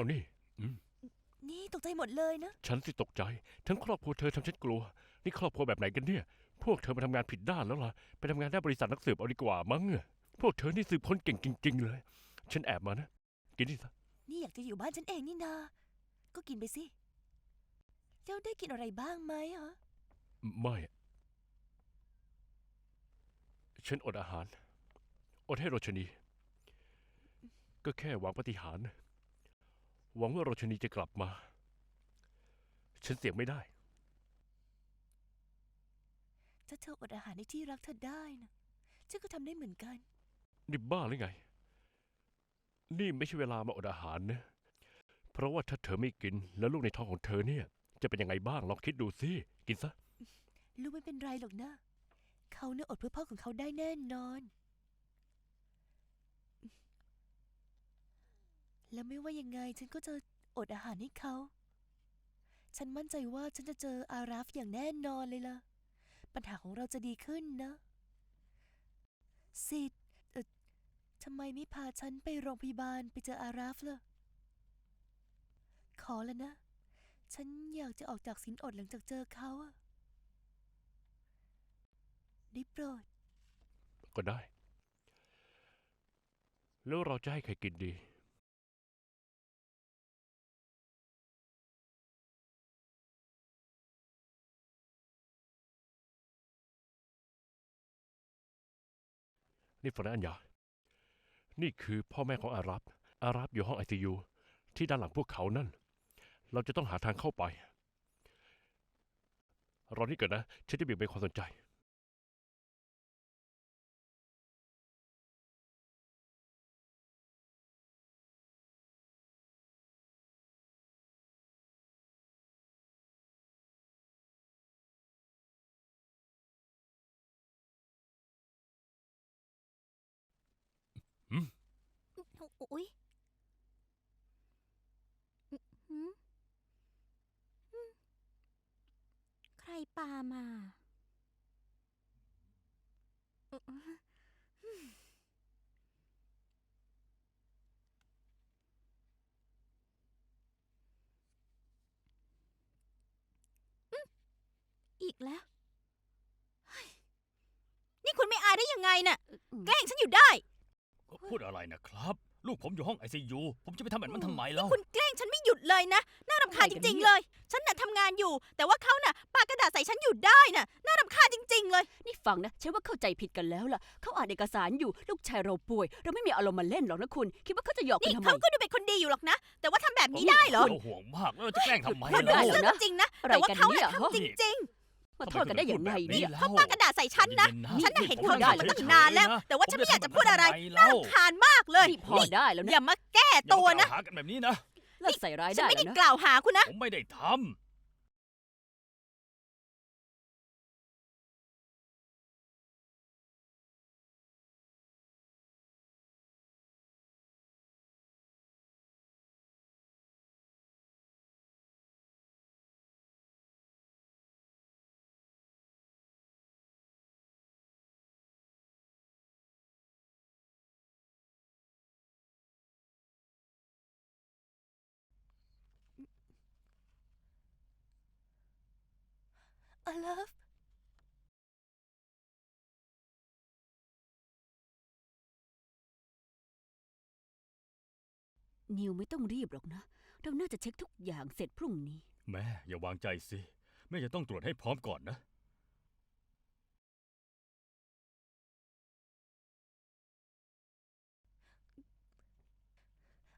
เอานี่อืมนี่ตกใจหมดเลยนะ ฉันสิตกใจ ทั้งครอบครัวเธอทำฉันกลัว นี่ครอบครัวแบบไหนกันเนี่ย พวกเธอมาทำงานผิดด้านแล้วล่ะ ไปทำงานได้บริษัทนักสืบเอาดีกว่ามั้งอะพวกเธอนี่สืบค้นเก่งจริง ๆ เลย ฉันแอบมานะ กินนี่ซะนี่อยากจะอยู่บ้านฉันเองนี่นา ก็กินไปสิ เจ้าได้กินอะไรบ้างไหมฮะไม่อะฉันอดอาหาร อดให้โรชนี ก็แค่หวังปาฏิหารย์ หวังว่าโรชนีจะกลับมา ฉันเสี่ยงไม่ได้ ถ้าเธออดอาหารในที่รักเธอได้นะฉันก็ทำได้เหมือนกัน นี่บ้าหรือไง นี่ไม่ใช่เวลามาอดอาหารนะ เพราะว่าถ้าเธอไม่กิน แล้วลูกในท้องของเธอเนี่ย จะเป็นยังไงบ้างลองคิดดูสิกินซะ ลูกไม่เป็นไรหรอกนะ เขาเนี่ยอดเพื่อพ่อของเขาได้แน่นอน แล้วไม่ว่ายังไงฉันก็จะอดอาหารให้เขา ฉันมั่นใจว่าฉันจะเจออาราฟอย่างแน่นอนเลยล่ะ ปัญหาของเราจะดีขึ้นนะสิทธิ์ทำไมไม่พาฉันไปโรงพยาบาลไปเจออาราฟล่ะ ขอแล้วนะ ฉันอยากจะออกจากสินอดหลังจากเจอเขาอะด้โปรด ก็ได้ แล้วเราจะให้ใครกินดี นี่ฟังนอัญญา นี่คือพ่อแม่ของอารับอารับอยู่ห้องไอซียูที่ด้านหลังพวกเขานั่น เราจะต้องหาทางเข้าไป รอนี่เกิดนะ ฉันจะเบี่ยงเบนความสนใจ อุ๊ยหืมหืมใครปามาเอ่อหืมอืมอีกแล้วเฮ้ยนี่คุณไม่อายได้ยังไงน่ะ แกล้งฉันอยู่ได้ พูดอะไรนะครับ ลูกผมอยู่ห้องไอซียูผมจะไปทำแบบนั้นทำไมแล้ว คุณแกล้งฉันไม่หยุดเลยนะ น่ารำคาญจริง ๆ เลย ฉันน่ะทำงานอยู่ แต่ว่าเขาน่ะปากระดาษใส่ฉันอยู่ได้น่ะ น่ารำคาญจริง ๆ เลย นี่ฟังนะฉันว่าเข้าใจผิดกันแล้วล่ะ เขาอ่านเอกสารอยู่ ลูกชายเราป่วย เราไม่มีอารมณ์มาเล่นหรอกนะคุณ คิดว่าเขาจะหยอกคุนี่ณทำไม เขาก็ดูเป็นคนดีอยู่หรอกนะ แต่ว่าทำแบบนี้ได้เหรอ เราห่วงมากแล้วเราจะแกล้งทำไมพูดได้แล้วเหรอเรื่องจริงนะ อะไรแต่ว่ากันเขาเนี่น่ะย ทำจริง มาโทษกันได้อย่างไรเนี่ยๆเขาปากระดาษใส่ฉันนะ ฉันน่ะเห็นเขาทำมาตั้งนานแล้ว แต่ว่าฉันไม่อยากจะพูดอะไรน่ารำคาญมากเลยนี่พอได้แล้วอนะย่ามาแก้ตัวนะหากันแบบนี้นะเลิกใส่ร้ายฉันได้ไม่แล้ได้วนะกล่าวหาคุณนะผมไม่ได้ทอาราฟนิวไม่ต้องรีบหรอกนะ เราน่าจะเช็คทุกอย่างเสร็จพรุ่งนี้ำแม่อย่าวางใจสิ แม่จะต้องตรวจให้พร้อมก่อนนะ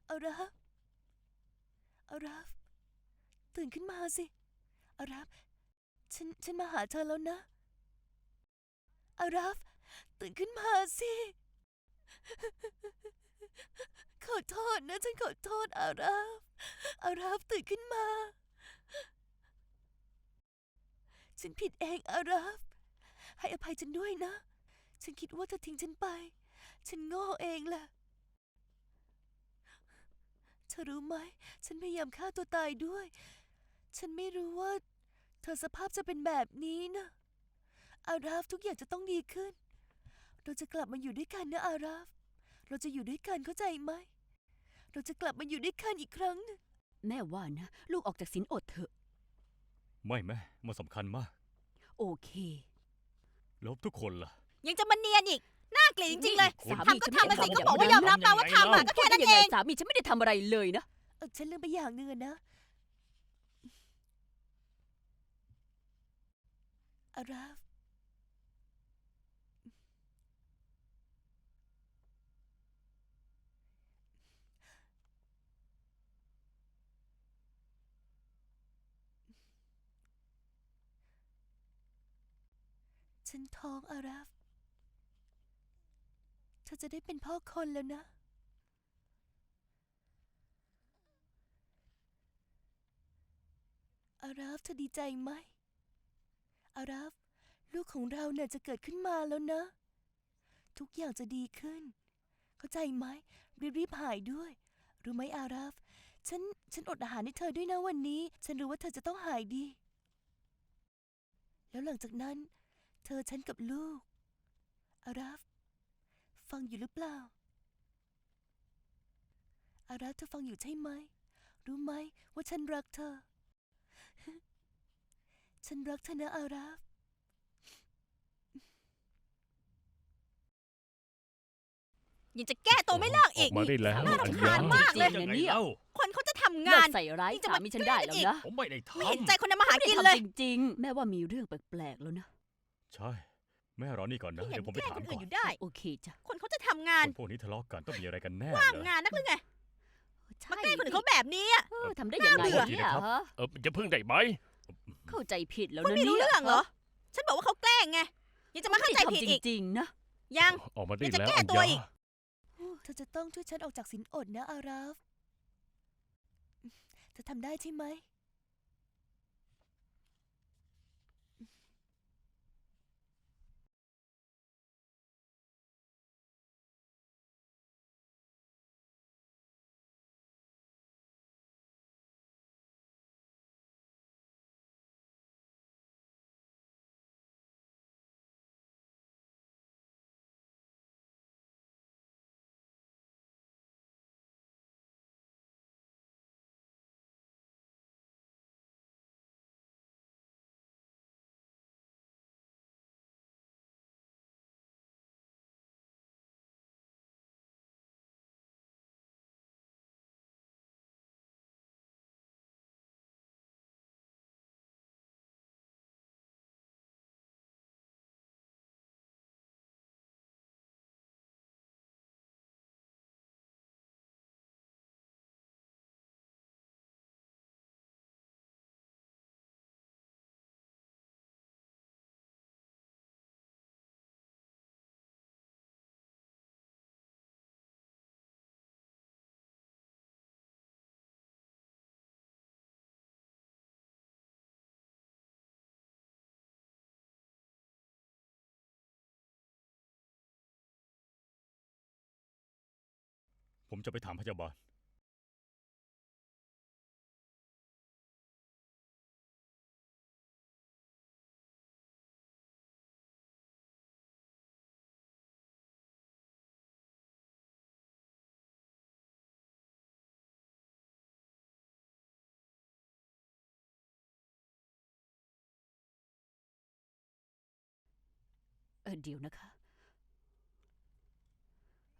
อาราฟอาราฟตื่นขึ้นมาสิอาราฟ ฉันฉันมาหาเธอแล้วนะอาราฟ ตื่นขึ้นมาสิ ขอโทษนะ ฉันขอโทษอาราฟ อาราฟตื่นขึ้นมา ฉันผิดเองอาราฟ ให้อภัยฉันด้วยนะ ฉันคิดว่าเธอทิ้งฉันไป ฉันโง่เองแหละเธอรู้ไหม ฉันพยายามฆ่าตัวตายด้วย ฉันไม่รู้ว่า เธอสภาพจะเป็นแบบนี้นะอาราฟทุกอย่างจะต้องดีขึ้น เราจะกลับมาอยู่ด้วยกันนะอาราฟ เราจะอยู่ด้วยกันเข้าใจไหม เราจะกลับมาอยู่ด้วยกันอีกครั้งหนึ่งแม่ว่านะ ลูกออกจากสินอดเถอะ ไม่แม่มันสำคัญมาก โอเค แล้วทุกคนล่ะ ยังจะมาเนียนอีก น่าเกลียดจริงๆเลยคุณทำก็ทำมาสิฉันไม่ได้ก็บอกว่ายอมรับมาว่าทำอะก็แค่นั้นยัเองไงสามีฉันไม่ได้ทำอะไรเลยนะ เออฉันลืมไปอย่างหนึ่งอะนะ อาราฟฉันท้องอาราฟเธอจะได้เป็นพ่อคนแล้วนะ อาราฟเธอดีใจไหม อาราฟ ลูกของเราเนี่ยจะเกิดขึ้นมาแล้วนะ ทุกอย่างจะดีขึ้น เข้าใจไหมรีบๆหายด้วย รู้ไหมอาราฟ ฉัน ฉันอดอาหารให้เธอด้วยนะวันนี้ ฉันรู้ว่าเธอจะต้องหายดี แล้วหลังจากนั้น เธอฉันกับลูก อาราฟ ฟังอยู่หรือเปล่า อาราฟเธอฟังอยู่ใช่ไหม รู้ไหมว่าฉันรักเธอ ฉันรักเธอนะอาราฟยังจะแก้ตัวไม่เลิกอีกออกมาได้แล้วน่าอัญรำคาญาญมากเลยจริงยังนะไงเนี่ยเล่าคนเขาจะทำเลิงากนใส่ร้ายนี่จะสามามีฉันได้แล้วนะผมไม่ได้ทไม่เห็นใจคนทำมาหาไม่กินได้เลยทำจริงๆ แม่ว่ามีเรื่องแปลกๆแล้วนะำใช่ แม่รอนี่ก่อนนะไม่เห็เดี๋นยวผมไปแกล้งถาคมนก่อื่อนนอยู่ได้ โอเคจ้ะคนเขาจะทำงาน คนพวกนี้ทะเลาะกันต้องมีอะไรกันแน่ว่างเลยงานนักหรือไงใช่มาแกล้งคนอื่นเขาแบบนี้อะ เออทำได้ยังไงน่าเบื่อ เนี่ยฮะ เออจะพึ่งได้ไหม เข้าใจผิดแล้วคุณนะไม่รู้เนี่ยเรื่องเหรอ ฉันบอกว่าเขาแกล้งไง ยังจะมาเข้าใจผิดอีกจริงๆนะ ยัง ออกมาได้ยังจะแล้วแก้อัญตัวญาอีก เธอจะต้องช่วยฉันออกจากสินอดนะอาราฟ เธอทำได้ใช่ไหม ผมจะไปถามพยาบาลเออเดี๋ยวนะคะ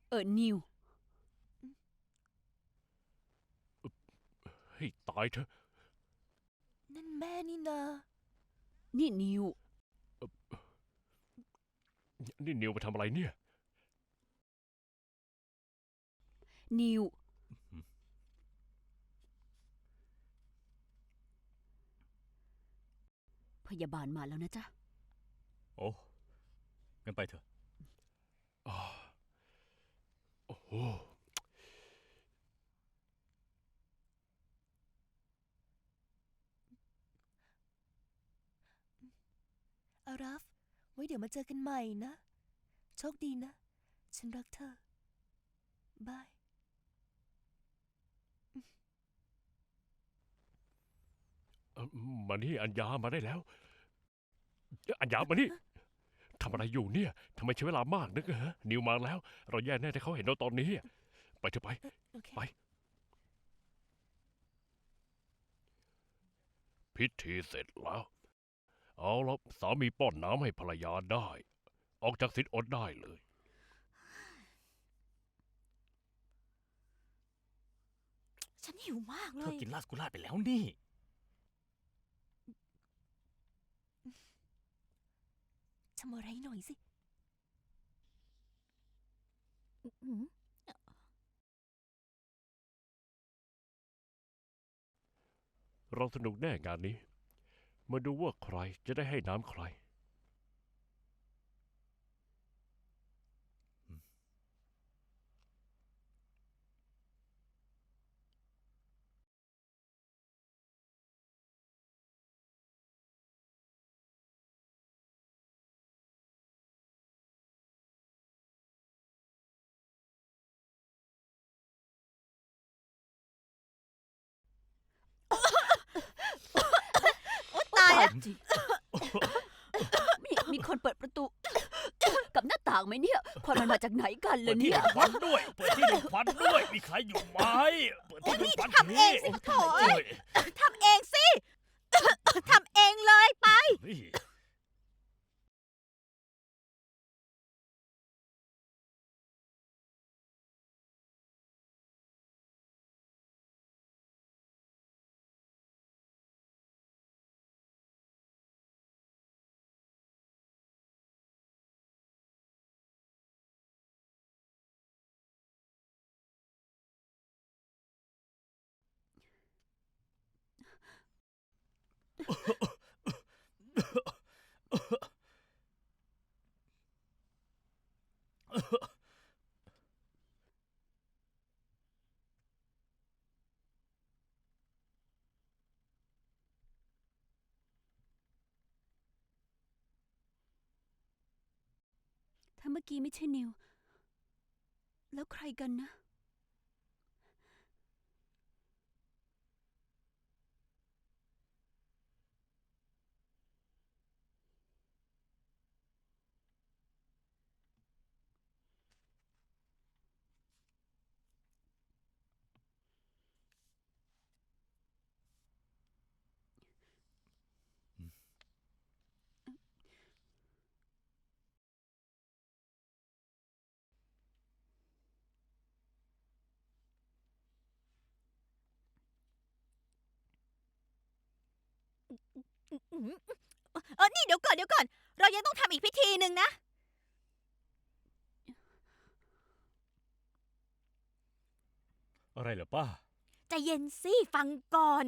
เออนิว ให้ตายเถอะนั่นแม่นี่นานี่นิว นี่นิวมาทำอะไรเนี่ย นิว พยาบาลมาแล้วนะจ๊ะ โอ้งั้นไปเถอะอ่าโอ้ อราฟ ไว้เดี๋ยวมาเจอกันใหม่นะ โชคดีนะ ฉันรักเธอ บายมานี่อัญญามาได้แล้ว อัญญามานี่ทำอะไรอยู่เนี่ยทำไมใช้เวลามากนึกเหรอนิวมาแล้ว เราแย่แน่ถ้าเขาเห็นเราตอนนี้ ไปเถอะไปไป พิธีเสร็จแล้ว เอาละสามีป้อนน้ำให้ภรรยาได้ ออกจากสินอดได้เลย ฉันหิวมากเลเธอย กินลาสกุลาไปแล้วนี่ ทำอะไรหน่อยสิอืมเราสนุกแน่งานนี้ มาดูว่าใครจะได้ให้น้ำใคร ตายแล้ว จริง มีมีคนเปิดประตู กับหน้าต่างไหมเนี่ยควันมันมาจากไหนกันเปิล่ะดที่เนี่ดูยดควันด้วย เปิดที่ดูดควันด้วย มีใครอยู่ไหมเปิดที่ดูดควันทำเองสิทีโถ่เอ้ยโอ้ยทำเองสิ ทำเองเลย ไปนี่ ถ้าเมื่อกี้ไม่ใช่นิว แล้วใครกันนะ เออนี่เดี๋ยวก่อนเดี๋ยวก่อน เรายังต้องทำอีกพิธีหนึ่งนะ อะไรเหรอป้า ใจเย็นสิฟังก่อน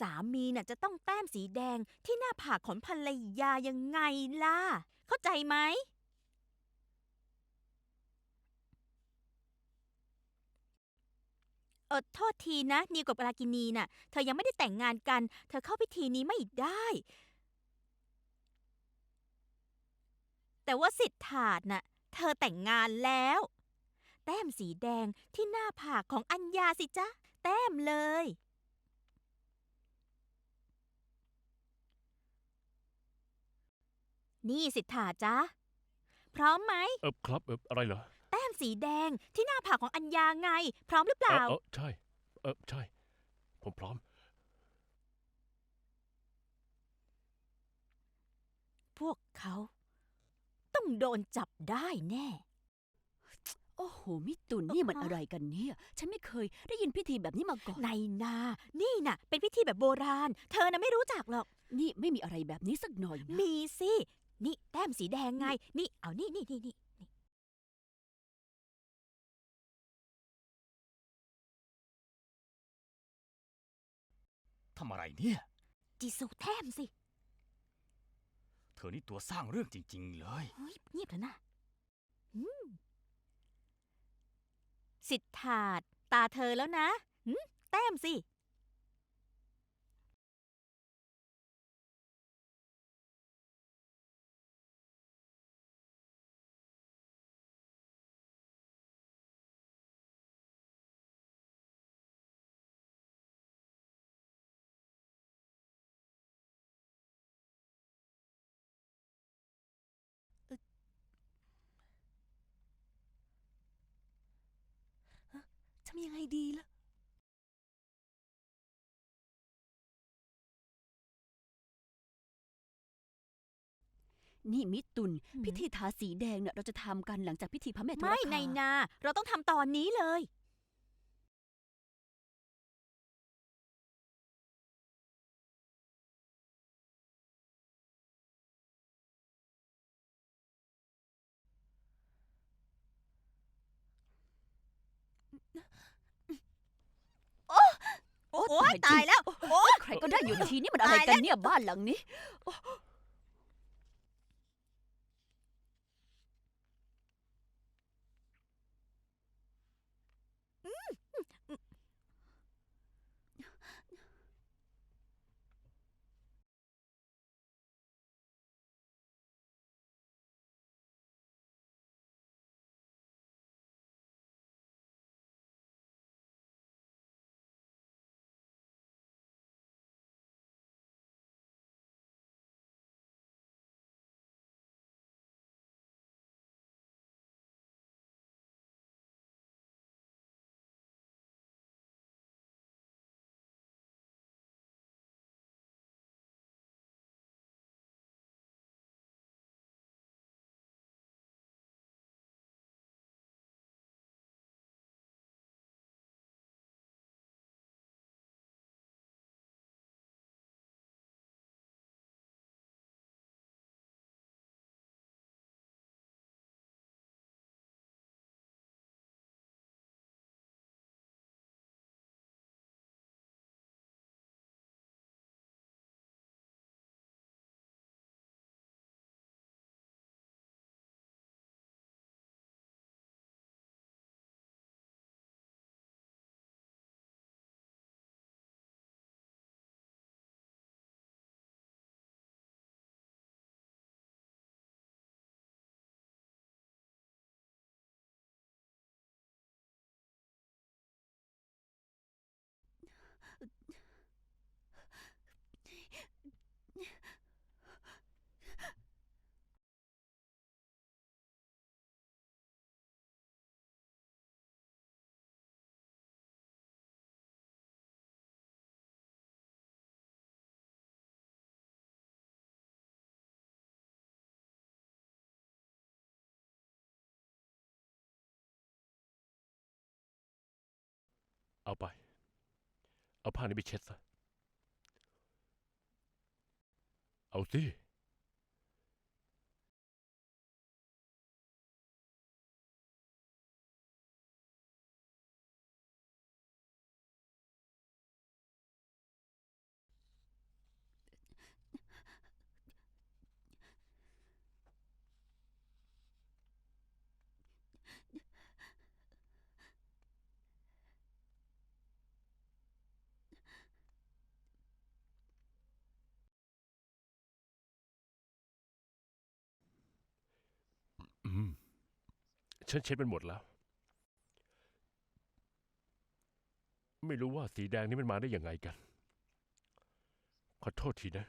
สามีน่ะจะต้องแต้มสีแดงที่หน้าผากของภรรยายังไงล่ะ เข้าใจไหม เออโทษทีนะ นิวกับรากินีน่ะ เธอยังไม่ได้แต่งงานกัน เธอเข้าพิธีนี้ไม่ได้ แต่ว่าสิทธาดน่ะ เธอแต่งงานแล้ว แต้มสีแดงที่หน้าผากของอัญญาสิจ๊ะ แต้มเลย นี่สิทธาจ๊ะ พร้อมไหม เออครับเอออะไรเหรอ แต้มสีแดงที่หน้าผากของอัญญาไง พร้อมหรือเปเออล่า เออใช่ เออใช่ ผมพร้อม พวกเขา ต้องโดนจับได้แน่ โอ้โห มิตุนนี่มันอะไรกันเนี่ย ฉันไม่เคยได้ยินพิธีแบบนี้มาก่อน ในนา นี่น่ะ เป็นพิธีแบบโบราณ เธอน่ะไม่รู้จักหรอก นี่ไม่มีอะไรแบบนี้สักหน่อยนะ มีสิ นี่แต้มสีแดงไง นี่ เอานี่นี่นี่นี่ ทำอะไรเนี่ยจีสุแต้มสิ เธอนี่ตัวสร้างเรื่องจริง ๆ เลย เฮ้ยเงียบแล้วนะอืมสิทธาดตาเธอแล้วนะหืมแต้มสิ ดีล่ะนี่มิตรุน พิธีทาสีแดงเนี่ยเราจะทำกันหลังจากพิธีพระแม่ทุรไม่ในนา เราต้องทำตอนนี้เลย โอ้ยตายแล้ว โอ้ยใครก็ได้อยู่ทีนี่มันอะไรกันเนี่ยบ้านหลังนี้ เอาไป เอาผ้านี้ไปเช็ดซะ เอาสิ ฉันเช็ดมันหมดแล้ว ไม่รู้ว่าสีแดงนี่มันมาได้ยังไงกัน ขอโทษทีนะ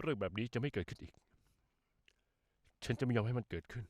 เรื่องแบบนี้จะไม่เกิดขึ้นอีก ฉันจะไม่ยอมให้มันเกิดขึ้น